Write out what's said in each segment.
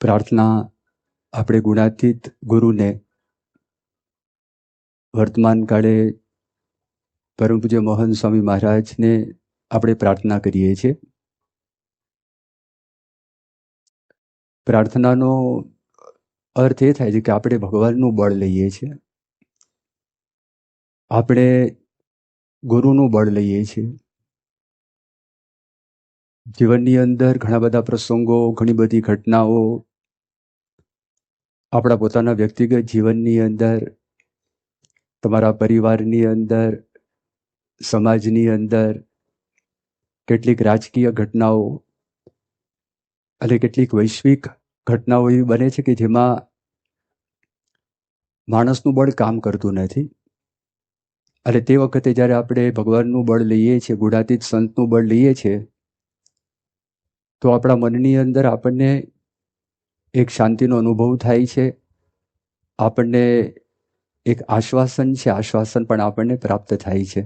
પ્રાર્થના આપણે ગુણાતીત ગુરુને વર્તમાન કાળે પરમ પૂજ્ય મોહન સ્વામી મહારાજને આપણે પ્રાર્થના કરીએ છીએ. પ્રાર્થનાનો અર્થ એ થાય છે કે આપણે ભગવાનનું બળ લઈએ છીએ. આપણે ગુરુનું બળ લઈએ છીએ. જીવનની અંદર ઘણા બધા પ્રસંગો, ઘણી બધી ઘટનાઓ આપણા પોતાના વ્યક્તિગત જીવનની અંદર, તમારા પરિવારની અંદર, સમાજની અંદર કેટલીક રાજકીય ઘટનાઓ અને કેટલીક વૈશ્વિક ઘટનાઓ એવી બને છે કે જેમાં માણસનું બળ કામ કરતું નથી. અને તે વખતે જ્યારે આપણે ભગવાનનું બળ લઈએ છીએ, ગુણાતીત સંતનું બળ લઈએ છીએ, તો આપણા મનની અંદર આપણને એક શાંતિનો અનુભવ થાય છે. આપણને એક આશ્વાસન છે, આશ્વાસન પણ આપણને પ્રાપ્ત થાય છે.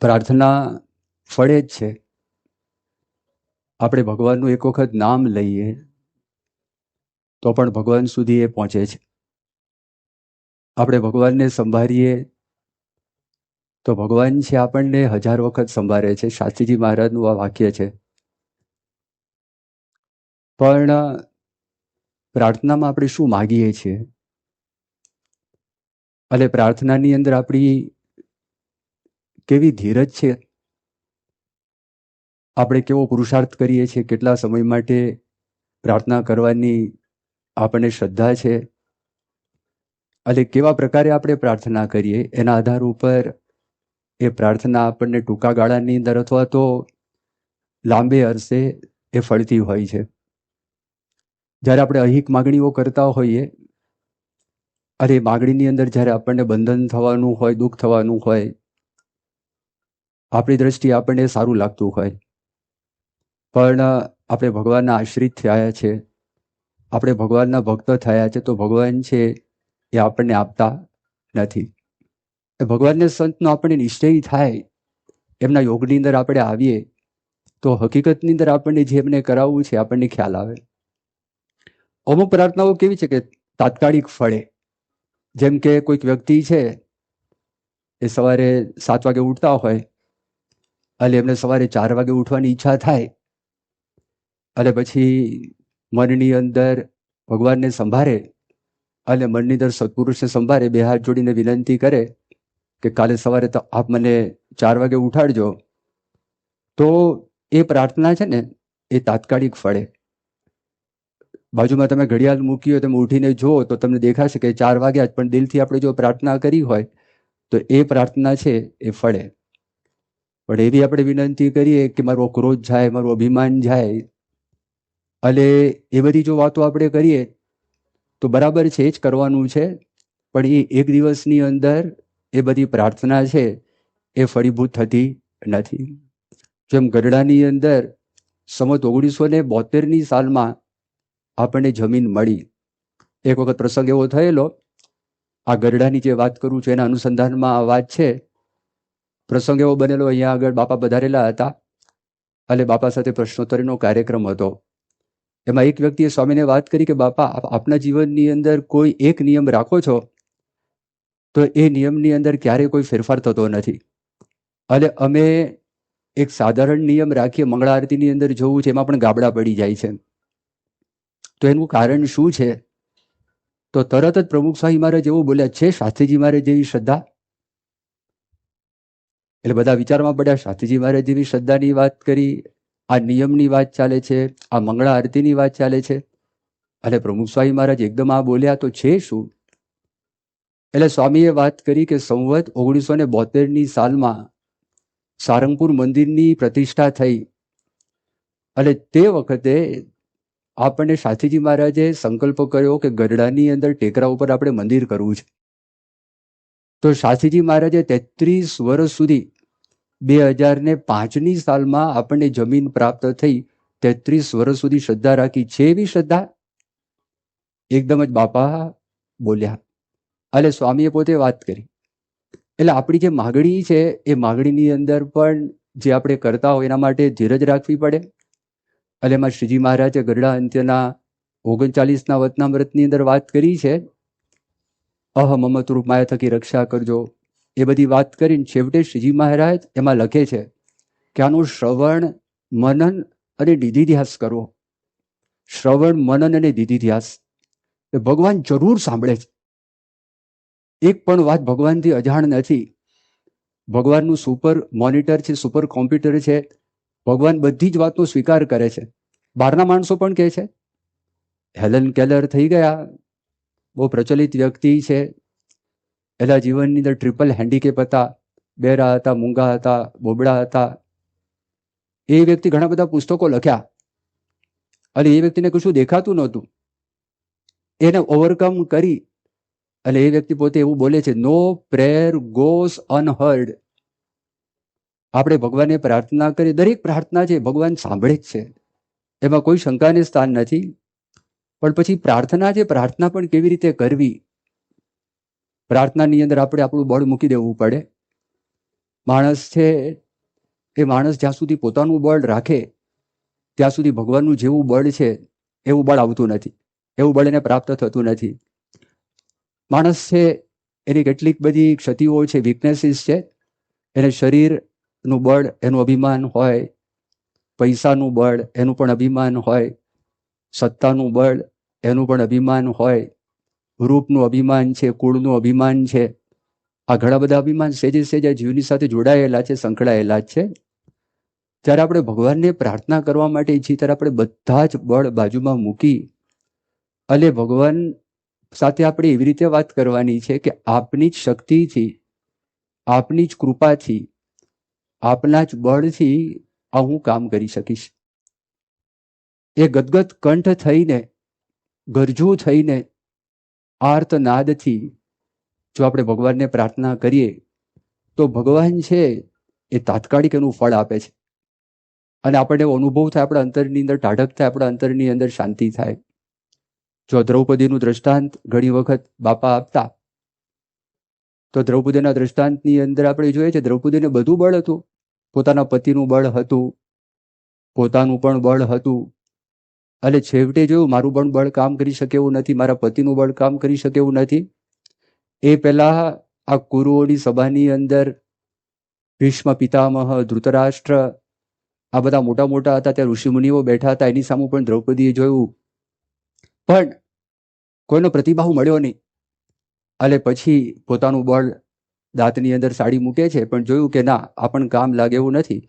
પ્રાર્થના ફળે જ છે. આપણે ભગવાનનું એક વખત નામ લઈએ, તો પણ ભગવાન સુધી એ પહોંચે છે. આપણે ભગવાનને સંભાળીએ, તો ભગવાન છે આપણને હજાર વખત સંભાળે છે. શાસ્ત્રીજી મહારાજનું આ વાક્ય છે. પણ પ્રાર્થનામાં આપણે શું માગીએ છીએ? અને પ્રાર્થનાની અંદર આપણી કેવી ધીરજ છે? આપણે કેવો પુરુષાર્થ કરીએ છીએ? કેટલા સમય માટે પ્રાર્થના કરવાની આપણને શ્રદ્ધા છે? અને કેવા પ્રકારે આપણે પ્રાર્થના કરીએ? એના આધાર ઉપર એ પ્રાર્થના આપણને ટૂંકા ગાળાની અંદર અથવા તો લાંબે અરસે એ ફળતી હોય છે. જ્યારે આપણે અહિક માગણીઓ કરતા હોઈએ, અરે માગણીની અંદર જ્યારે આપણને બંધન થવાનું હોય, દુઃખ થવાનું હોય, આપણી દ્રષ્ટિએ આપણને સારું લાગતું હોય. પણ આપણે ભગવાનના આશ્રિત થયા છે, આપણે ભગવાનના ભક્ત થયા છે, તો ભગવાન છે એ આપણને આપતા નથી. ભગવાનને સંતનો આપણને નિશ્ચય થાય, એમના યોગની અંદર આપણે આવીએ, તો હકીકતની અંદર આપણને જે એમને કરાવવું છે, આપણને ખ્યાલ આવે. અમુક પ્રાર્થનાઓ કેવી છે કે તાત્કાલિક ફળે? જેમ કે કોઈક વ્યક્તિ છે, એ સવારે સાત વાગે ઉઠતા હોય અને એમને સવારે ચાર વાગે ઉઠવાની ઈચ્છા થાય અને પછી મનની અંદર ભગવાનને સંભાળે અને મનની અંદર સત્પુરુષને સંભાળે, બે હાથ જોડીને વિનંતી કરે કે કાલે સવારે તો આપ મને ચાર વાગે ઉઠાડજો, તો એ પ્રાર્થના છે ને એ તાત્કાલિક ફળે. બાજુમાં તમે ઘડિયાળ મૂકી હોય તમે ઉઠીને જુઓ તો તમને દેખાશે કે ચાર વાગ્યા જ, પણ દિલથી આપણે જો પ્રાર્થના કરી હોય તો એ પ્રાર્થના છે, એ ફળે. પણ એવી આપણે વિનંતી કરીએ કે મારો ક્રોધ જાય, મારું અભિમાન જાય. અને એ બધી જો વાતો આપણે કરીએ તો બરાબર છે, એ જ કરવાનું છે. પણ એ એક દિવસની અંદર એ બધી પ્રાર્થના છે, એ ફળીભૂત થતી નથી. જેમ ગઢડાની અંદર સમત ઓગણીસો ને બોતેરની સાલમાં આપણને જમીન મળી. એક વખત પ્રસંગ એવો થયેલો, આ ગરડાની જે વાત કરું છું, એના અનુસંધાનમાં આ વાત છે. પ્રસંગ એવો બનેલો, અહીંયા આગળ બાપા પધારેલા હતા. અને બાપા સાથે પ્રશ્નોત્તરીનો કાર્યક્રમ હતો. એમાં એક વ્યક્તિએ સ્વામીને વાત કરી કે, બાપા આપના જીવનની અંદર કોઈ એક નિયમ રાખો છો? તો એ નિયમની અંદર ક્યારેય કોઈ ફેરફાર થતો નથી. અને અમે એક સાધારણ નિયમ રાખીએ, મંગળા આરતીની અંદર જોવું છે, એમાં પણ ગાબડા પડી જાય છે. તો એનું કારણ શું છે? તો તરત જ પ્રમુખ સ્વામી મહારાજ એવું બોલ્યા, છે શાસ્ત્રીજી મહારાજ જેવી શ્રદ્ધા? એટલે બધા વિચારમાં પડ્યા, શાસ્ત્રીજી મહારાજ જેવી શ્રદ્ધાની વાત કરી, આ નિયમની વાત ચાલે છે, આ મંગળા આરતીની વાત ચાલે છે. અને પ્રમુખ સ્વામી મહારાજ એકદમ આ બોલ્યા, તો છે શું? એટલે સ્વામીએ વાત કરી કે સંવત ઓગણીસો ને બોતેરની સાલમાં સારંગપુર મંદિરની પ્રતિષ્ઠા થઈ. અને તે વખતે આપણને શાસ્ત્રીજી મહારાજે સંકલ્પ કર્યો કે ગરડાની અંદર ટેકરા ઉપર આપણે મંદિર કરવું છે. તો શાસ્ત્રીજી મહારાજે તેત્રીસ વર્ષ સુધી બે હજાર ને પાંચની સાલમાં આપણને જમીન પ્રાપ્ત થઈ તેત્રીસ વર્ષ સુધી શ્રદ્ધા રાખી. છે એવી શ્રદ્ધા? એકદમ જ બાપા બોલ્યા. એટલે સ્વામીએ પોતે વાત કરી. એટલે આપણી જે માગણી છે એ માગણીની અંદર પણ જે આપણે કરતા હોય એના માટે ધીરજ રાખવી પડે. અને એમાં શ્રીજી મહારાજે ગરડા અંત્યના ઓગણચાલીસના વતનામૃતની અંદર વાત કરી છે. અહમ અમતરૂપ માયા થકી રક્ષા કરજો. એ બધી વાત કરીને છેવટે શ્રીજી મહારાજ એમાં લખે છે કે આનું શ્રવણ, મનન અને દિધિધ્યાસ કરવો શ્રવણ, મનન અને નિધિધ્યાસ. એ ભગવાન જરૂર સાંભળે છે. એક પણ વાત ભગવાનથી અજાણ નથી. ભગવાનનું સુપર મોનિટર છે, સુપર કોમ્પ્યુટર છે. ભગવાન બધી જ વાતનો સ્વીકાર કરે છે. બહારના માણસો પણ કહે છે, હેલન કેલર થઈ ગયા. બહુ પ્રચલિત વ્યક્તિ છે. એના જીવનની અંદર ટ્રિપલ હેન્ડીકેપ હતા. બેરા હતા, મૂંગા હતા, બોબડા હતા. એ વ્યક્તિ ઘણા બધા પુસ્તકો લખ્યા. અને એ વ્યક્તિને કશું દેખાતું નહોતું. એને ઓવરકમ કરી. અને એ વ્યક્તિ પોતે એવું બોલે છે નો પ્રેયર ગોસ અનહર્ડ આપણે ભગવાનને પ્રાર્થના કરીએ. દરેક પ્રાર્થના છે ભગવાન સાંભળે જ છે. એમાં કોઈ શંકાને સ્થાન નથી. પણ પછી પ્રાર્થના છે પ્રાર્થના પણ કેવી રીતે કરવી? પ્રાર્થનાની અંદર આપણે આપણું બળ મૂકી દેવું પડે. માણસ છે એ માણસ જ્યાં સુધી પોતાનું બળ રાખે, ત્યાં સુધી ભગવાનનું જેવું બળ છે, એવું બળ આવતું નથી. એવું બળ એને પ્રાપ્ત થતું નથી. માણસ છે, એની કેટલીક બધી ક્ષતિઓ છે વીકનેસીસ છે. એને શરીરનું બળ એનું અભિમાન હોય, પૈસાનું બળ એનું પણ અભિમાન હોય, સત્તાનું બળ એનું પણ અભિમાન હોય, રૂપનું અભિમાન છે, કુળનું અભિમાન છે, આ ઘણા બધા અભિમાન સેજે સેજે જીવની સાથે જોડાયેલા છે, સંકળાયેલા છે. ત્યારે આપણે ભગવાનને પ્રાર્થના કરવા માટે ઈચ્છીએ ત્યારે આપણે બધા જ બળ બાજુમાં મૂકી અને ભગવાન સાથે આપણે એવી રીતે વાત કરવાની છે કે આપની જ શક્તિથી, આપની જ કૃપાથી આપના જ બળથી આ હું કામ કરી શકીશ. એ ગદગદ કંઠ થઈને, ગરજુ થઈને, આર્તનાદથી જો આપણે ભગવાનને પ્રાર્થના કરીએ, તો ભગવાન છે એ તાત્કાલિક એનું ફળ આપે છે. અને આપણને અનુભવ થાય, આપણા અંતરની અંદર ટાઢક થાય, આપણા અંતરની અંદર શાંતિ થાય. જો દ્રૌપદીનું દ્રષ્ટાંત ઘણી વખત બાપા આપતા તો દ્રૌપદીના દ્રષ્ટાંતની અંદર આપણે જોઈએ છે, દ્રૌપદીને બધું બળ હતું. પોતાના પતિનું બળ હતું. પોતાનું પણ બળ હતું. અને છેવટે જોયું, મારું પણ બળ કામ કરી શકે એવું નથી, મારા પતિનું બળ કામ કરી શકે એવું નથી. એ પહેલા આ કુરુઓની સભાની અંદર ભીષ્મ, પિતામહ, ધૃતરાષ્ટ્ર, આ બધા મોટા મોટા હતા, ત્યાં ઋષિમુનિઓ બેઠા હતા, એની સામે પણ દ્રૌપદીએ જોયું. પણ કોઈનો પ્રતિભાવ મળ્યો નહીં. અને પછી પોતાનું બળ દાંતની અંદર સાડી મૂકે છે, પણ જોયું કે ના આપણને કામ લાગે એવું નથી.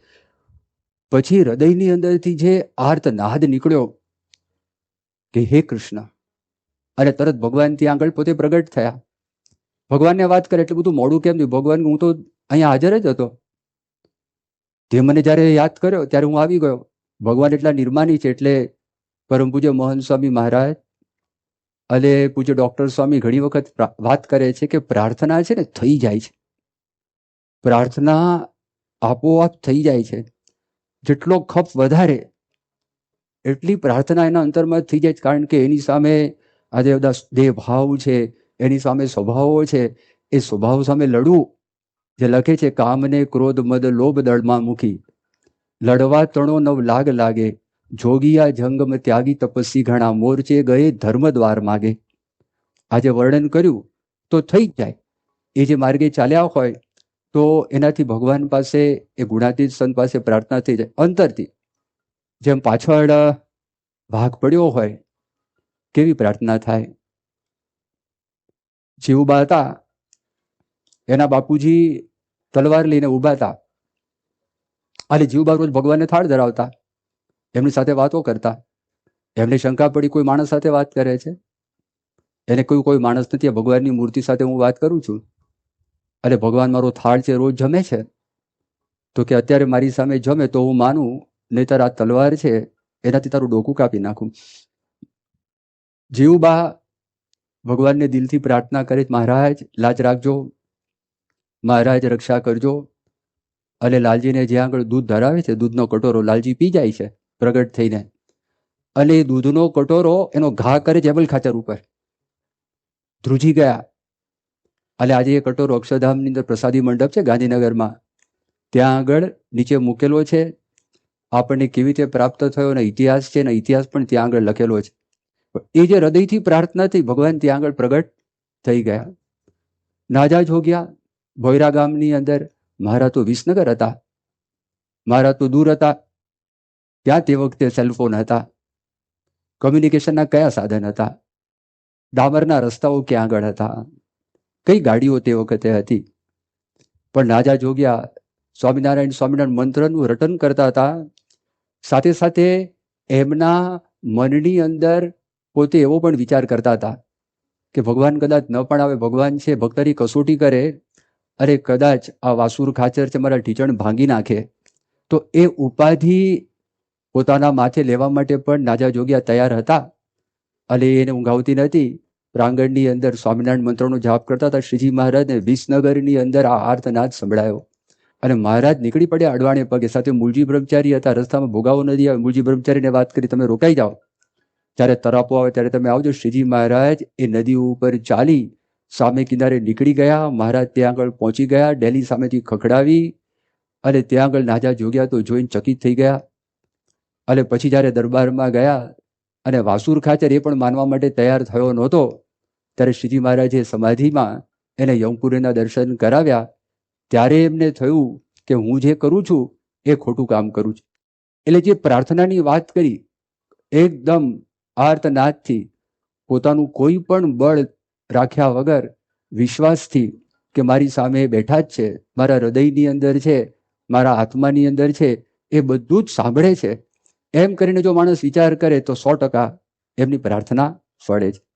પછી હૃદયની અંદરથી જે આર્ત નાદ નીકળ્યો કે હે કૃષ્ણ અને તરત ભગવાન ત્યાં આગળ પોતે પ્રગટ થયા. ભગવાનને વાત કરે એટલું બધું મોડું કેમ થયું? ભગવાન, હું તો અહીંયા હાજર જ હતો. તે મને જ્યારે યાદ કર્યો, ત્યારે હું આવી ગયો. ભગવાન એટલા નિર્માની છે એટલે પરમ પૂજ્ય મોહન સ્વામી મહારાજ અને પૂજ્ય ડૉક્ટર સ્વામી ઘણી વખત વાત કરે છે કે પ્રાર્થના છે ને થઈ જાય છે. પ્રાર્થના આપોઆપ થઈ જાય છે. જેટલો ખપ વધારે, એટલી પ્રાર્થના એના અંતરમાં થઈ જાય છે. કારણ કે એની સામે બધા દેહ ભાવ છે, એની સામે સ્વભાવો છે, એ સ્વભાવ સામે લડવું, જે લખે છે, કામને ક્રોધ, મદ, લોભ દળમાં મૂકી. લડવા તણો નવ લાગ લાગે જોગિયા જંગમ ત્યાગી તપસ્વી ઘણા મોરચે ગયે ધર્મ દ્વાર માગે. આજે વર્ણન કર્યું તો થઈ જ જાય. એ જે માર્ગે ચાલ્યા હોય તો એનાથી ભગવાન પાસે, એ ગુણાતીત સંત પાસે પ્રાર્થના થઈ જાય. અંતરથી જેમ પાછળ ભાગ પડ્યો હોય કેવી પ્રાર્થના થાય? જીવબા હતા. એના બાપુજી તલવાર લઈને ઊભા હતા. અને જીવબા રોજ ભગવાનને થાળ ધરાવતા. એમની સાથે વાતો કરતા. એમને શંકા પડી કોઈ માણસ સાથે વાત કરે છે? એને કોઈ કોઈ માણસ નથી. ભગવાનની મૂર્તિ સાથે હું વાત કરું છું. અને ભગવાન, મારો થાળ છે, રોજ જમે છે. તો કે અત્યારે મારી સામે જમે તો હું માનું, નહીતર આ તલવાર છે, એનાથી તારું ડોકું કાપી નાખું. જીવબા ભગવાનને દિલથી પ્રાર્થના કરે મહારાજ, લાજ રાખજો. મહારાજ, રક્ષા કરજો. અને લાલજીને જ્યાં આગળ દૂધ ધરાવે છે, દૂધનો કટોરો લાલજી પી જાય છે. પ્રગટ થઈને. અને એ દૂધનો કટોરો એનો ઘા કરે જેબલ ખાચર ઉપર. ધ્રુજી ગયા. અને આજે એ કટોરો અક્ષરધામની અંદર પ્રસાદી મંડપ છે ગાંધીનગરમાં. ત્યાં આગળ નીચે મૂકેલો છે. આપણને કેવી રીતે પ્રાપ્ત થયો અને ઇતિહાસ છે ને ઇતિહાસ પણ ત્યાં આગળ લખેલો છે. એ જે હૃદયથી પ્રાર્થના થઈ ભગવાન ત્યાં આગળ પ્રગટ થઈ ગયા. નાજા જોગ્યા ભોયરા ગામની અંદર મારા તો વિસનગર હતા. મારા તો દૂર હતા. ત્યાં તે વખતે સેલફોન હતા. કોમ્યુનિકેશનના કયા સાધન હતા? ડામરના રસ્તાઓ ક્યાં આગળ હતા? કઈ ગાડીઓ તે વખતે હતી? પણ રાજા જોગ્યા, સ્વામિનારાયણ સ્વામિનારાયણ મંત્રનું રટન કરતા હતા. સાથે સાથે એમના મનની અંદર પોતે એવો પણ વિચાર કરતા હતા કે ભગવાન કદાચ ન પણ આવે, ભગવાન છે ભક્તની કસોટી કરે. અરે કદાચ આ વાસુર ખાચર છે, મારા ઢીચણ ભાંગી નાખે. તો એ ઉપાધિ પોતાના માથે લેવા માટે પણ નાજા જોગ્યા તૈયાર હતા. અને એને ઊંઘ આવતી નથી પ્રાંગણની અંદર સ્વામિનારાયણ મંત્રનો જાપ કરતા હતા. શ્રીજી મહારાજને વિસનગરની અંદર આ આર્તનાદ સંભળાયો. અને મહારાજ નીકળી પડ્યા અડવાણે પગે. સાથે મૂળજી બ્રહ્મચારી હતા. રસ્તામાં ભોગાવો નદી આવે મૂળજી બ્રહ્મચારીને વાત કરી, તમે રોકાઈ જાઓ. જ્યારે તરાપો આવે ત્યારે તમે આવજો. શ્રીજી મહારાજ એ નદી ઉપર ચાલી સામે કિનારે નીકળી ગયા. મહારાજ ત્યાં આગળ પહોંચી ગયા. ડેલી સામેથી ખખડાવી અને ત્યાં આગળ નાજા જોગ્યા તો જોઈને ચકિત થઈ ગયા. અને પછી જ્યારે દરબારમાં ગયા અને વાસુર ખાચર એ પણ માનવા માટે તૈયાર થયો નહોતો, ત્યારે શ્રીજી મહારાજે સમાધિમાં એને યમપુરીના દર્શન કરાવ્યા. ત્યારે એમને થયું કે હું જે કરું છું એ ખોટું કામ કરું છું. એટલે જે પ્રાર્થનાની વાત કરી, એકદમ આર્તનાદથી પોતાનું કોઈ પણ બળ રાખ્યા વગર વિશ્વાસથી કે મારી સામે બેઠા જ છે, મારા હૃદયની અંદર છે, મારા આત્માની અંદર છે, એ બધું જ સાંભળે છે. એમ કરીને જો માણસ વિચાર કરે તો સો ટકા એમની પ્રાર્થના ફળે છે